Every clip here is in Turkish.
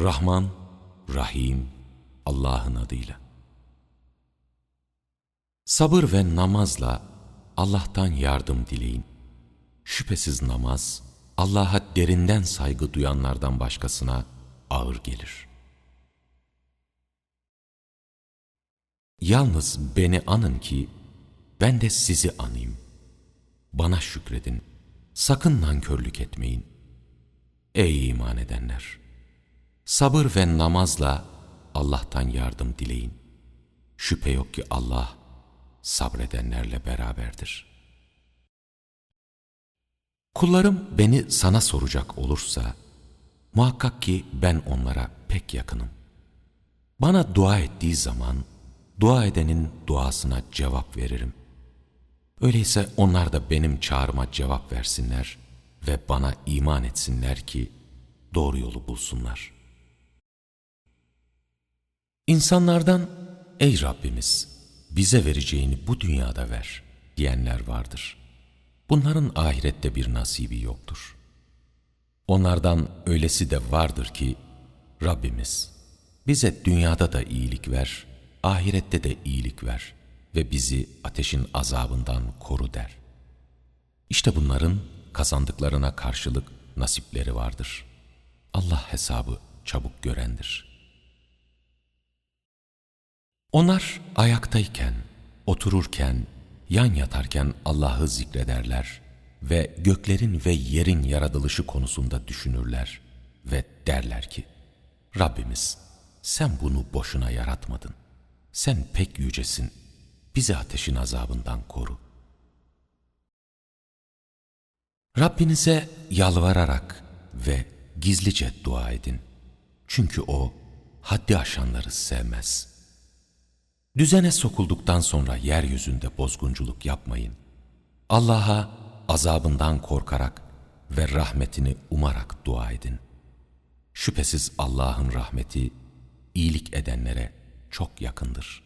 Rahman, Rahim, Allah'ın adıyla. Sabır ve namazla Allah'tan yardım dileyin. Şüphesiz namaz, Allah'a derinden saygı duyanlardan başkasına ağır gelir. Yalnız beni anın ki ben de sizi anayım. Bana şükredin. Sakın nankörlük etmeyin. Ey iman edenler! Sabır ve namazla Allah'tan yardım dileyin. Şüphe yok ki Allah sabredenlerle beraberdir. Kullarım beni sana soracak olursa, muhakkak ki ben onlara pek yakınım. Bana dua ettiği zaman, dua edenin duasına cevap veririm. Öyleyse onlar da benim çağrıma cevap versinler ve bana iman etsinler ki doğru yolu bulsunlar. İnsanlardan, ey Rabbimiz bize vereceğini bu dünyada ver diyenler vardır. Bunların ahirette bir nasibi yoktur. Onlardan öylesi de vardır ki, Rabbimiz bize dünyada da iyilik ver, ahirette de iyilik ver ve bizi ateşin azabından koru der. İşte bunların kazandıklarına karşılık nasipleri vardır. Allah hesabı çabuk görendir.'' Onlar ayaktayken, otururken, yan yatarken Allah'ı zikrederler ve göklerin ve yerin yaratılışı konusunda düşünürler ve derler ki, Rabbimiz sen bunu boşuna yaratmadın. Sen pek yücesin. Bizi ateşin azabından koru. Rabbinize yalvararak ve gizlice dua edin. Çünkü O haddi aşanları sevmez.'' Düzene sokulduktan sonra yeryüzünde bozgunculuk yapmayın. Allah'a azabından korkarak ve rahmetini umarak dua edin. Şüphesiz Allah'ın rahmeti iyilik edenlere çok yakındır.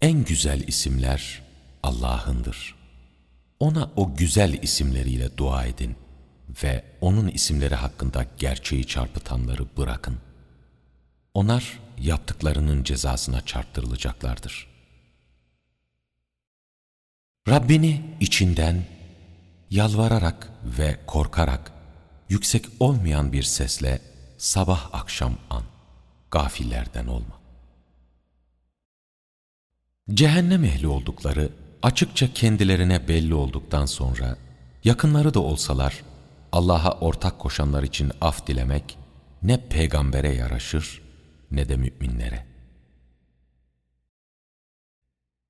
En güzel isimler Allah'ındır. Ona o güzel isimleriyle dua edin ve O'nun isimleri hakkında gerçeği çarpıtanları bırakın.'' Onlar yaptıklarının cezasına çarptırılacaklardır. Rabbini içinden yalvararak ve korkarak yüksek olmayan bir sesle sabah akşam an. Gafillerden olma. Cehennem ehli oldukları açıkça kendilerine belli olduktan sonra yakınları da olsalar Allah'a ortak koşanlar için af dilemek ne peygambere yaraşır ne de müminlere.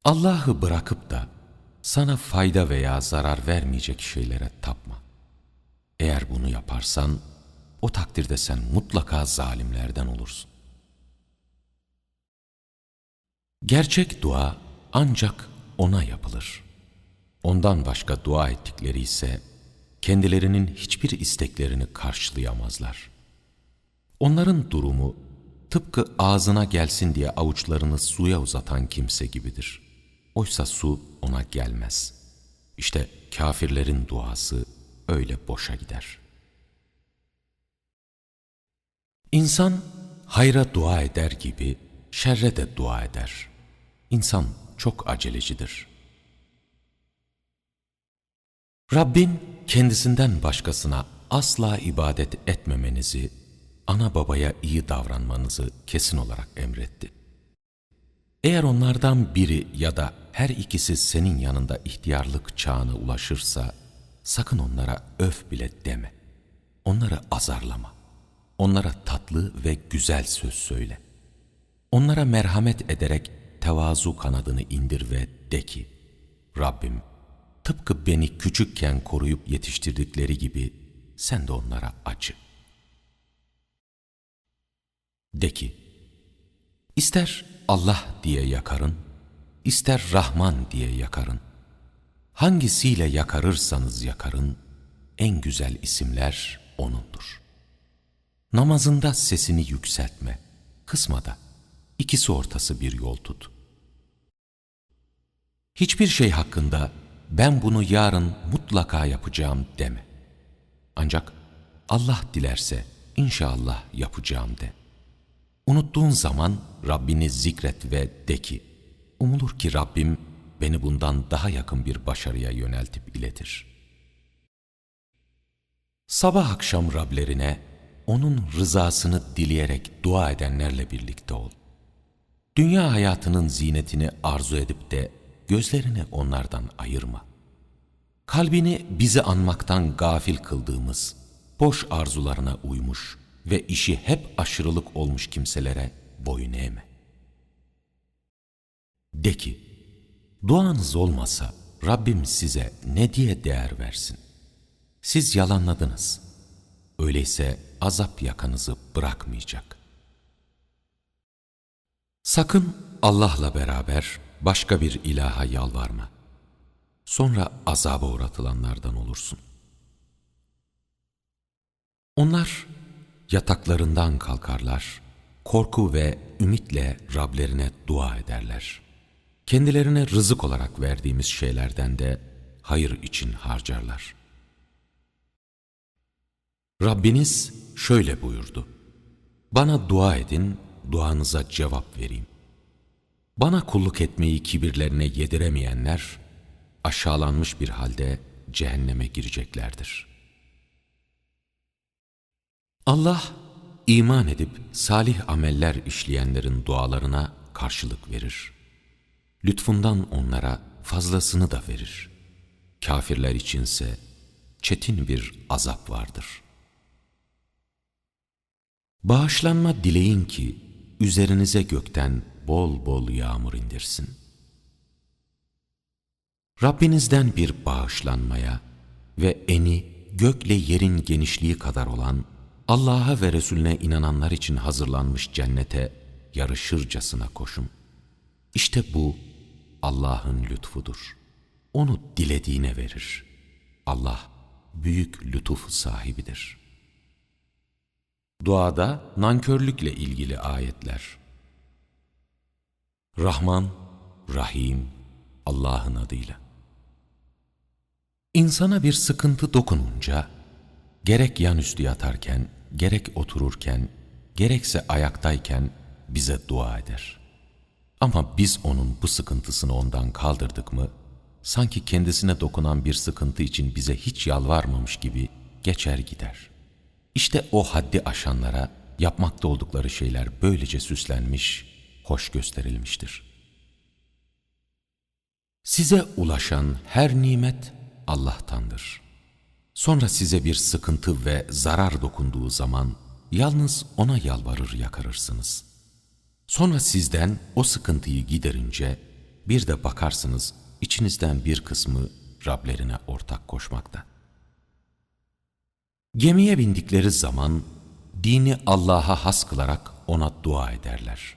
Allah'ı bırakıp da sana fayda veya zarar vermeyecek şeylere tapma. Eğer bunu yaparsan, o takdirde sen mutlaka zalimlerden olursun. Gerçek dua ancak ona yapılır. Ondan başka dua ettikleri ise kendilerinin hiçbir isteklerini karşılayamazlar. Onların durumu tıpkı ağzına gelsin diye avuçlarını suya uzatan kimse gibidir. Oysa su ona gelmez. İşte kafirlerin duası öyle boşa gider. İnsan hayra dua eder gibi şerre de dua eder. İnsan çok acelecidir. Rabbin kendisinden başkasına asla ibadet etmemenizi ana babaya iyi davranmanızı kesin olarak emretti. Eğer onlardan biri ya da her ikisi senin yanında ihtiyarlık çağına ulaşırsa, sakın onlara öf bile deme. Onları azarlama. Onlara tatlı ve güzel söz söyle. Onlara merhamet ederek tevazu kanadını indir ve de ki, Rabbim, tıpkı beni küçükken koruyup yetiştirdikleri gibi sen de onlara acı.'' De ki, ister Allah diye yakarın, ister Rahman diye yakarın. Hangisiyle yakarırsanız yakarın, en güzel isimler O'nundur. Namazında sesini yükseltme, kısmada, ikisi ortası bir yol tut. Hiçbir şey hakkında ben bunu yarın mutlaka yapacağım deme. Ancak Allah dilerse inşallah yapacağım de. Unuttuğun zaman Rabbini zikret ve de ki, umulur ki Rabbim beni bundan daha yakın bir başarıya yöneltip iletir. Sabah akşam Rablerine, onun rızasını dileyerek dua edenlerle birlikte ol. Dünya hayatının zinetini arzu edip de gözlerini onlardan ayırma. Kalbini bizi anmaktan gafil kıldığımız, boş arzularına uymuş ve işi hep aşırılık olmuş kimselere boyun eğme. De ki, duanız olmasa Rabbim size ne diye değer versin? Siz yalanladınız. Öyleyse azap yakanızı bırakmayacak. Sakın Allah'la beraber başka bir ilaha yalvarma. Sonra azaba uğratılanlardan olursun. Onlar yataklarından kalkarlar, korku ve ümitle Rablerine dua ederler. Kendilerine rızık olarak verdiğimiz şeylerden de hayır için harcarlar. Rabbiniz şöyle buyurdu. Bana dua edin, duanıza cevap vereyim. Bana kulluk etmeyi kibirlerine yediremeyenler, aşağılanmış bir halde cehenneme gireceklerdir. Allah, iman edip salih ameller işleyenlerin dualarına karşılık verir. Lütfundan onlara fazlasını da verir. Kafirler içinse çetin bir azap vardır. Bağışlanma dileyin ki üzerinize gökten bol bol yağmur indirsin. Rabbinizden bir bağışlanmaya ve eni gökle yerin genişliği kadar olan Allah'a ve Resulüne inananlar için hazırlanmış cennete yarışırcasına koşun. İşte bu Allah'ın lütfudur. Onu dilediğine verir. Allah büyük lütuf sahibidir. Duada nankörlükle ilgili ayetler. Rahman, Rahim, Allah'ın adıyla. İnsana bir sıkıntı dokununca, gerek yanüstü yatarken, gerek otururken, gerekse ayaktayken bize dua eder. Ama biz onun bu sıkıntısını ondan kaldırdık mı, sanki kendisine dokunan bir sıkıntı için bize hiç yalvarmamış gibi geçer gider. İşte o haddi aşanlara yapmakta oldukları şeyler böylece süslenmiş, hoş gösterilmiştir. Size ulaşan her nimet Allah'tandır. Sonra size bir sıkıntı ve zarar dokunduğu zaman yalnız O'na yalvarır yakarırsınız. Sonra sizden o sıkıntıyı giderince bir de bakarsınız içinizden bir kısmı Rablerine ortak koşmakta. Gemiye bindikleri zaman dini Allah'a has kılarak O'na dua ederler.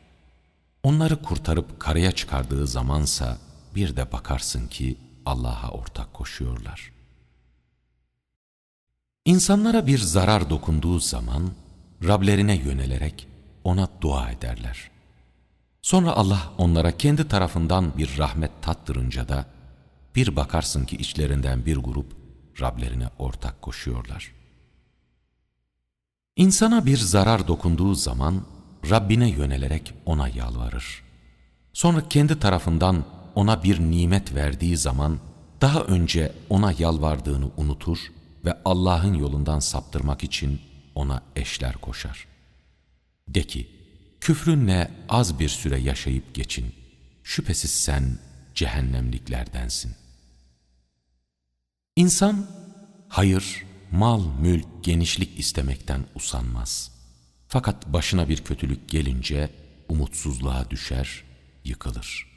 Onları kurtarıp karaya çıkardığı zamansa bir de bakarsın ki Allah'a ortak koşuyorlar. İnsanlara bir zarar dokunduğu zaman Rablerine yönelerek ona dua ederler. Sonra Allah onlara kendi tarafından bir rahmet tattırınca da bir bakarsın ki içlerinden bir grup Rablerine ortak koşuyorlar. İnsana bir zarar dokunduğu zaman Rabbine yönelerek ona yalvarır. Sonra kendi tarafından ona bir nimet verdiği zaman daha önce ona yalvardığını unutur ve Allah'ın yolundan saptırmak için ona eşler koşar. De ki, küfrünle az bir süre yaşayıp geçin. Şüphesiz sen cehennemliklerdensin. İnsan, hayır, mal, mülk, genişlik istemekten usanmaz. Fakat başına bir kötülük gelince umutsuzluğa düşer, yıkılır.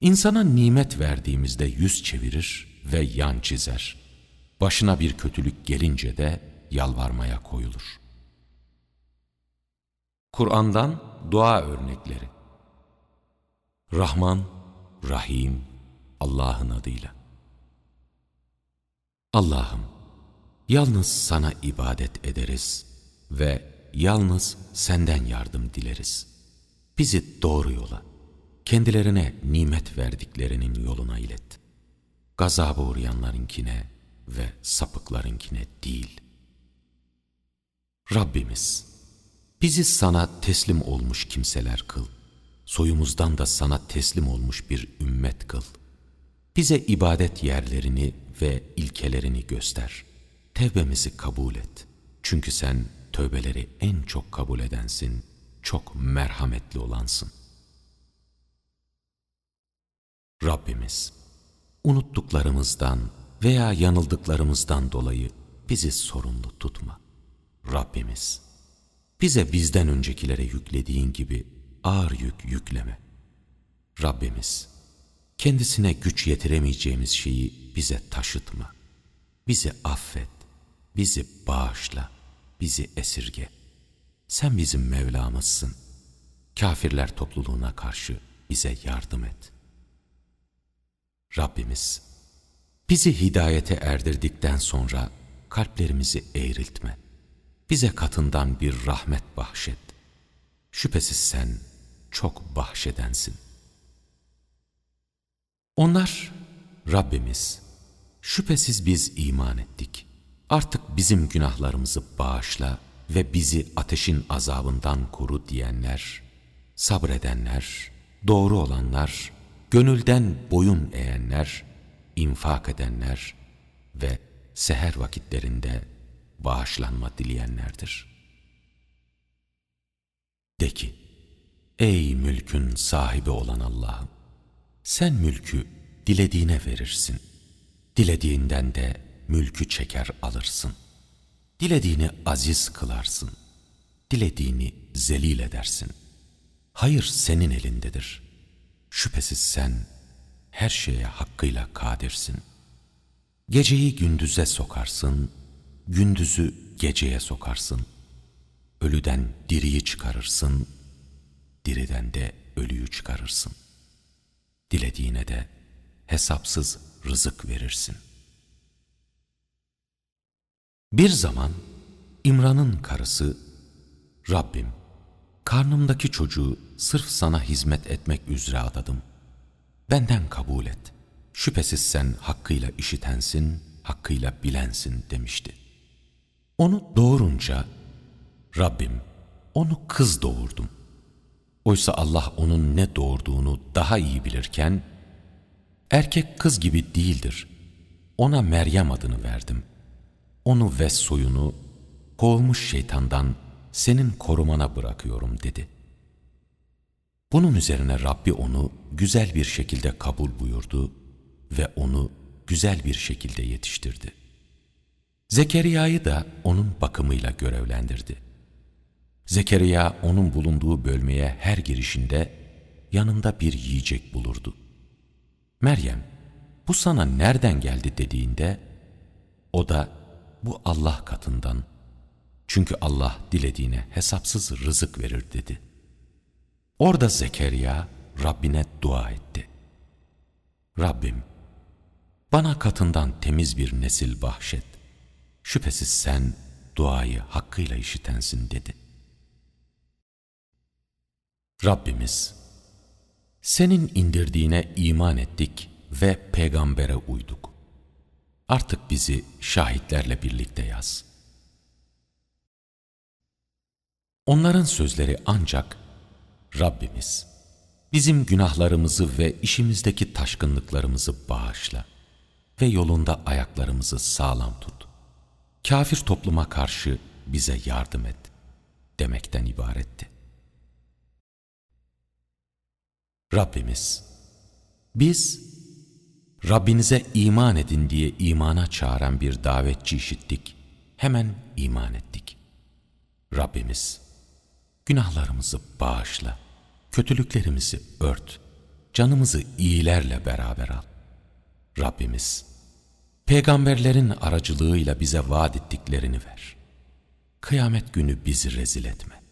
İnsana nimet verdiğimizde yüz çevirir ve yan çizer. Başına bir kötülük gelince de yalvarmaya koyulur. Kur'an'dan dua örnekleri Rahman, Rahim, Allah'ın adıyla. Allah'ım, yalnız sana ibadet ederiz ve yalnız senden yardım dileriz. Bizi doğru yola, kendilerine nimet verdiklerinin yoluna ilet. Gazaba uğrayanlarınkine ve sapıklarınkine değil. Rabbimiz, bizi sana teslim olmuş kimseler kıl. Soyumuzdan da sana teslim olmuş bir ümmet kıl. Bize ibadet yerlerini ve ilkelerini göster. Tevbemizi kabul et. Çünkü sen tövbeleri en çok kabul edensin, çok merhametli olansın. Rabbimiz, unuttuklarımızdan veya yanıldıklarımızdan dolayı bizi sorumlu tutma. Rabbimiz, bize bizden öncekilere yüklediğin gibi ağır yük yükleme. Rabbimiz, kendisine güç yetiremeyeceğimiz şeyi bize taşıtma. Bizi affet, bizi bağışla, bizi esirge. Sen bizim Mevlamızsın. Kafirler topluluğuna karşı bize yardım et. Rabbimiz, bizi hidayete erdirdikten sonra kalplerimizi eğriltme. Bize katından bir rahmet bahşet. Şüphesiz sen çok bahşedensin. Onlar, Rabbimiz, şüphesiz biz iman ettik. Artık bizim günahlarımızı bağışla ve bizi ateşin azabından koru diyenler, sabredenler, doğru olanlar, gönülden boyun eğenler, infak edenler ve seher vakitlerinde bağışlanma dileyenlerdir. De ki, ey mülkün sahibi olan Allah'ım, sen mülkü dilediğine verirsin. Dilediğinden de mülkü çeker alırsın. Dilediğini aziz kılarsın. Dilediğini zelil edersin. Hayır senin elindedir. Şüphesiz sen her şeye hakkıyla kadirsin. Geceyi gündüze sokarsın, gündüzü geceye sokarsın. Ölüden diriyi çıkarırsın, diriden de ölüyü çıkarırsın. Dilediğine de hesapsız rızık verirsin. Bir zaman İmran'ın karısı, Rabbim, karnımdaki çocuğu sırf sana hizmet etmek üzere adadım. Benden kabul et. Şüphesiz sen hakkıyla işitensin, hakkıyla bilensin demişti. Onu doğurunca, Rabbim, onu kız doğurdum. Oysa Allah onun ne doğurduğunu daha iyi bilirken, erkek kız gibi değildir. Ona Meryem adını verdim. Onu ve soyunu kovulmuş şeytandan senin korumana bırakıyorum dedi. Bunun üzerine Rabbi onu güzel bir şekilde kabul buyurdu ve onu güzel bir şekilde yetiştirdi. Zekeriya'yı da onun bakımıyla görevlendirdi. Zekeriya onun bulunduğu bölmeye her girişinde yanında bir yiyecek bulurdu. Meryem, bu sana nereden geldi dediğinde, o da bu Allah katından, çünkü Allah dilediğine hesapsız rızık verir dedi. Orada Zekeriya Rabbine dua etti. Rabbim, bana katından temiz bir nesil bahşet. Şüphesiz sen duayı hakkıyla işitensin dedi. Rabbimiz, senin indirdiğine iman ettik ve peygambere uyduk. Artık bizi şahitlerle birlikte yaz. Onların sözleri ancak Rabbimiz, bizim günahlarımızı ve işimizdeki taşkınlıklarımızı bağışla ve yolunda ayaklarımızı sağlam tut. Kafir topluma karşı bize yardım et demekten ibaretti. Rabbimiz, biz Rabbinize iman edin diye imana çağıran bir davetçi işittik, hemen iman ettik. Rabbimiz, günahlarımızı bağışla, kötülüklerimizi ört, canımızı iyilerle beraber al. Rabbimiz, peygamberlerin aracılığıyla bize vaat ettiklerini ver. Kıyamet günü bizi rezil etme.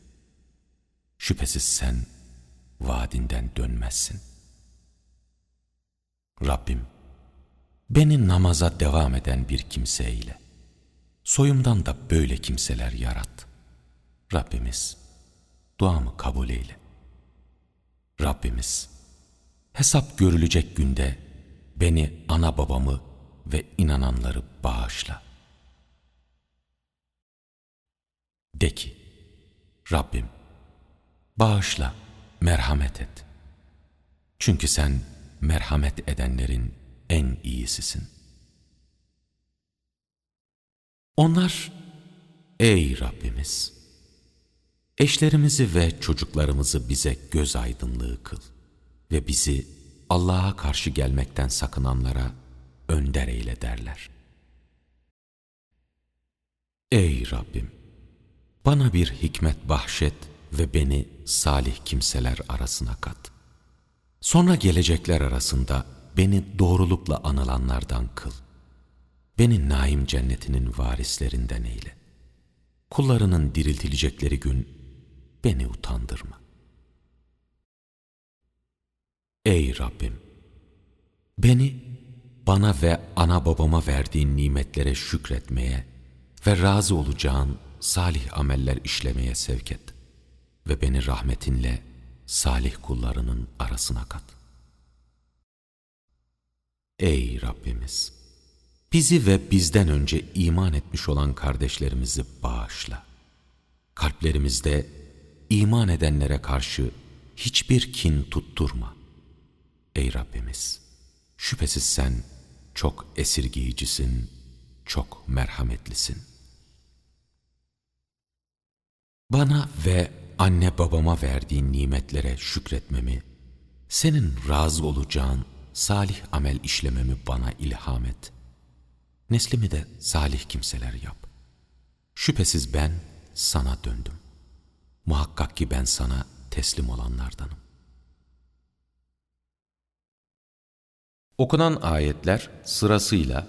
Şüphesiz sen vaadinden dönmezsin. Rabbim, beni namaza devam eden bir kimseyle, soyumdan da böyle kimseler yarat. Rabbimiz, duamı kabul eyle. Rabbimiz, hesap görülecek günde beni, ana babamı ve inananları bağışla. De ki, Rabbim, bağışla, merhamet et. Çünkü sen merhamet edenlerin en iyisisin. Onlar, ey Rabbimiz, eşlerimizi ve çocuklarımızı bize göz aydınlığı kıl ve bizi Allah'a karşı gelmekten sakınanlara önder eyle derler. Ey Rabbim! Bana bir hikmet bahşet ve beni salih kimseler arasına kat. Sonra gelecekler arasında beni doğrulukla anılanlardan kıl. Beni naim cennetinin varislerinden eyle. Kullarının diriltilecekleri gün beni utandırma. Ey Rabbim! Beni bana ve ana babama verdiğin nimetlere şükretmeye ve razı olacağın salih ameller işlemeye sevk et ve beni rahmetinle salih kullarının arasına kat. Ey Rabbimiz! Bizi ve bizden önce iman etmiş olan kardeşlerimizi bağışla. Kalplerimizde iman edenlere karşı hiçbir kin tutturma. Ey Rabbimiz! Şüphesiz sen çok esirgeyicisin, çok merhametlisin. Bana ve anne babama verdiğin nimetlere şükretmemi, senin razı olacağın salih amel işlememi bana ilham et. Neslimi de salih kimseler yap. Şüphesiz ben sana döndüm. Muhakkak ki ben sana teslim olanlardanım. Okunan ayetler sırasıyla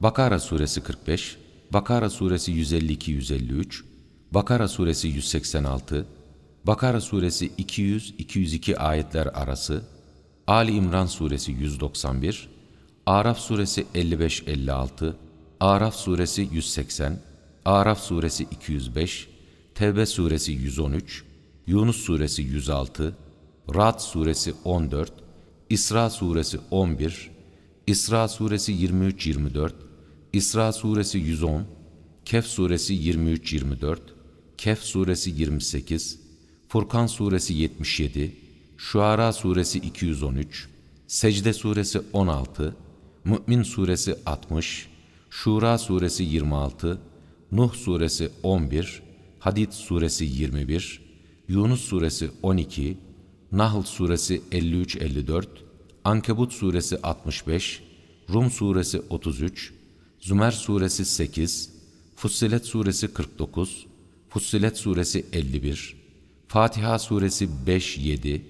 Bakara suresi 45, Bakara suresi 152-153, Bakara suresi 186, Bakara suresi 200-202 ayetler arası, Ali İmran suresi 191, Araf suresi 55-56, Araf suresi 180, Araf suresi 205, Tevbe suresi 113, Yunus suresi 106, Rad suresi 14, İsra suresi 11, İsra suresi 23-24, İsra suresi 110, Kehf suresi 23-24, Kehf suresi 28, Furkan suresi 77, Şuara suresi 213, Secde suresi 16, Mü'min suresi 60, Şura suresi 26, Nuh suresi 11, Hadid suresi 21, Yunus suresi 12, Nahl suresi 53-54, Ankebut suresi 65, Rum suresi 33, Zümer suresi 8, Fussilet suresi 49, Fussilet suresi 51, Fatiha suresi 5-7,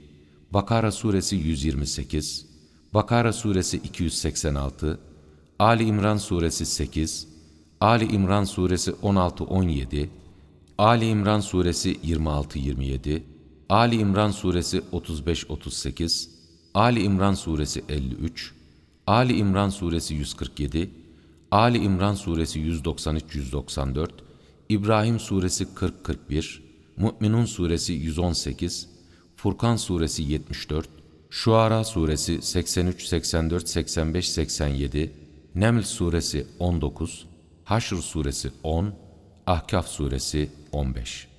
Bakara suresi 128, Bakara suresi 286, Ali İmran suresi 8, Ali İmran suresi 16-17, Ali İmran suresi 26-27, Ali İmran suresi 35-38, Ali İmran suresi 53, Ali İmran suresi 147, Ali İmran suresi 193-194, İbrahim suresi 40-41, Mü'minun suresi 118, Furkan suresi 74, Şuara suresi 83-84-85-87, Neml suresi 19, Haşr suresi 10, Ahkaf suresi 15.